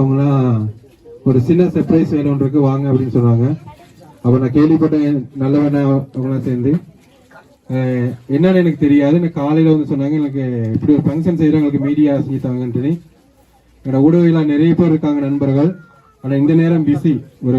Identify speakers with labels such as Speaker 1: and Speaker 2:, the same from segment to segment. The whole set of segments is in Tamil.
Speaker 1: அவங்களாம் ஒரு சின்ன சர்ப்ரைஸ் வேணும்ன்றக்கு இருக்கு வாங்க அப்படின்னு சொன்னாங்க. அப்போ நான் கேள்விப்பட்டேன் நல்லவன அவங்களாம் சேர்ந்து. என்னன்னு எனக்கு தெரியாது. எனக்கு காலையில் வந்து சொன்னாங்க எனக்கு இப்படி ஒரு ஃபங்க்ஷன் செய்கிறவங்களுக்கு மீடியா செஞ்சுட்டாங்கன்னு என்னோட ஊடகங்களாக நிறைய பேர் இருக்காங்க நண்பர்கள். ஆனால் இந்த நேரம் பிஸி ஒரு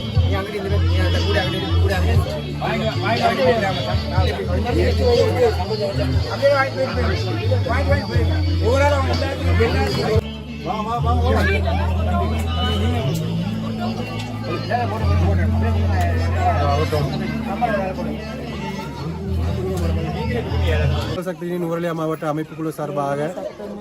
Speaker 1: சக்தியின் உரலியா மாவட்ட அமைப்புக்குழு சார்பாக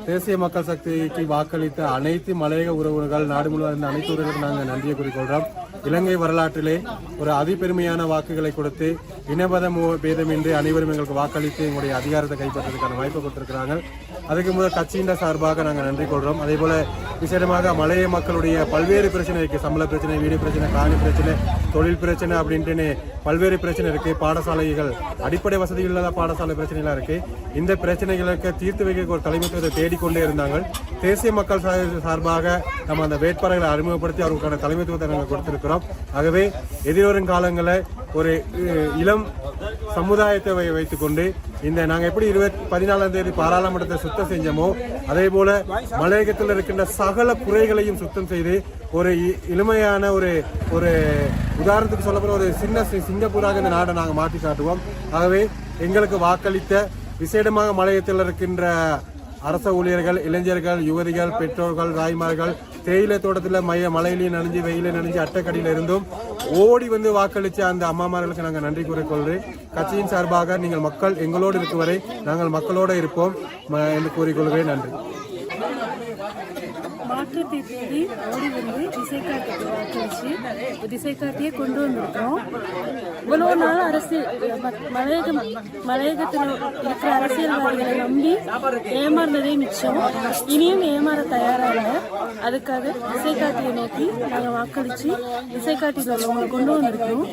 Speaker 1: தேசிய மக்கள் சக்திக்கு வாக்களித்த அனைத்து மலையக உறவுகள் நாடு முழுவதும் அனைத்து உறவுகளுக்கு நாங்கள் நன்றியை குறிக்கொள்கிறோம் இலங்கை வரலாற்றிலே ஒரு அதிபெருமையான வாக்குகளை கொடுத்து இனபத பேதமின்றி அனைவரும் எங்களுக்கு வாக்களித்து எங்களுடைய அதிகாரத்தை கைப்பற்றதுக்கான வாய்ப்பு கொடுத்திருக்கிறாங்க. அதுக்கு முதல் கட்சியின் சார்பாக நாங்கள் நன்றி கொள்கிறோம். அதே போல விசேடமாக மலைய மக்களுடைய பல்வேறு பிரச்சனை இருக்குது சம்பள பிரச்சனை வீடு பிரச்சனை காணி பிரச்சனை தொழில் பிரச்சனை அப்படின்ட்டுன்னு பல்வேறு பிரச்சனை இருக்குது பாடசாலைகள் அடிப்படை வசதிகள் இல்லாத பாடசாலை பிரச்சனைலாம் இருக்குது இந்த பிரச்சனைகளுக்கு தீர்த்து வைக்க ஒரு தலைமைத்துவத்தை தேடிக்கொண்டே இருந்தாங்க. தேசிய மக்கள் சார்பாக நம்ம அந்த வேட்பாளர்களை அறிமுகப்படுத்தி அவர்களுக்கான தலைமைத்துவத்தை நாங்கள் கொடுத்திருக்கிறோம். ஆகவே எதிர்வரும் காலங்களில் ஒரு இளம் சமுதாயத்தை வை- வைத்துக்கொண்டு இந்த நாங்கள் எப்படி இருபத்தி பதினாலாம் தேதி பாராளுமன்றத்தை சுத்தம் செஞ்சோமோ அதே போல மலையகத்தில் இருக்கின்ற சகல குறைகளையும் சுத்தம் செய்து ஒரு இ- இளமையான ஒரு ஒரு உதாரணத்துக்கு சொல்ல ஒரு சின்ன சி- சிங்கப்பூராக இந்த நாடை நாங்கள் மாற்றி காட்டுவோம். ஆகவே எங்களுக்கு வாக்களித்த விசேடமாக மலையத்தில் இருக்கின்ற அரச ஊழியர்கள் இளைஞர்கள் யுவதிகள் பெற்றோர்கள் தாய்மார்கள் தேயிலை தோட்டத்தில் மைய மலையிலையும் நனைஞ்சு வெயில நனைஞ்சு அட்டைக்கடியில் இருந்தும் ஓடி வந்து வாக்களித்த அந்த அம்மாமார்களுக்கு நாங்கள் நன்றி கூறிக்கொள்கிறேன் கட்சியின் சார்பாக நீங்கள் மக்கள் எங்களோடு இருக்கும் வரை நாங்கள் மக்களோடு இருப்போம். என்று கூறிக்கொள்கிறேன். நன்றி.
Speaker 2: மாற்றத்தை தேடி ஓடி வந்து திசை காட்டுக்கு வாக்களிச்சு திசை கொண்டு வந்திருக்கோம். இவ்வளோ நாள் அரசியல் மலையகம் மலையகத்தில் இருக்கிற அரசியல்வாதிகளை நம்பி ஏமாறுனதே மிச்சம். இனியும் ஏமாற தயாராக அதுக்காக திசைக்காட்டியை நோக்கி நாங்கள் வாக்களிச்சு திசை காட்டியில் உள்ளவங்களை கொண்டு வந்திருக்கோம்.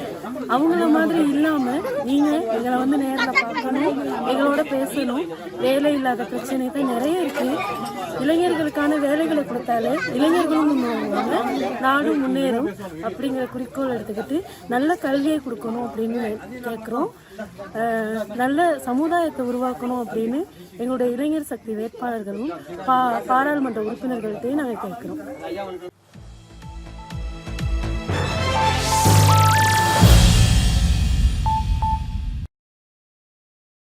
Speaker 2: அவங்கள மாதிரி இல்லாமல் நீங்கள் எங்களை வந்து நேரில் பார்க்கணும் எங்களோட பேசணும். வேலை இல்லாத பிரச்சனை தான் நிறைய இருக்கு. இளைஞர்களுக்கான வேலைகளை கொடுத்தாலே இளைஞர்களும் முன்னேறுவாங்க நாடும் முன்னேறும் அப்படிங்கிற குறிக்கோள் எடுத்துக்கிட்டு நல்ல கல்வியை கொடுக்கணும் அப்படின்னு கேட்குறோம். நல்ல சமுதாயத்தை உருவாக்கணும் அப்படின்னு எங்களுடைய இளைஞர் சக்தி வேட்பாளர்களும் பா பாராளுமன்ற உறுப்பினர்கள்ட்டையும் நாங்கள் கேட்குறோம்.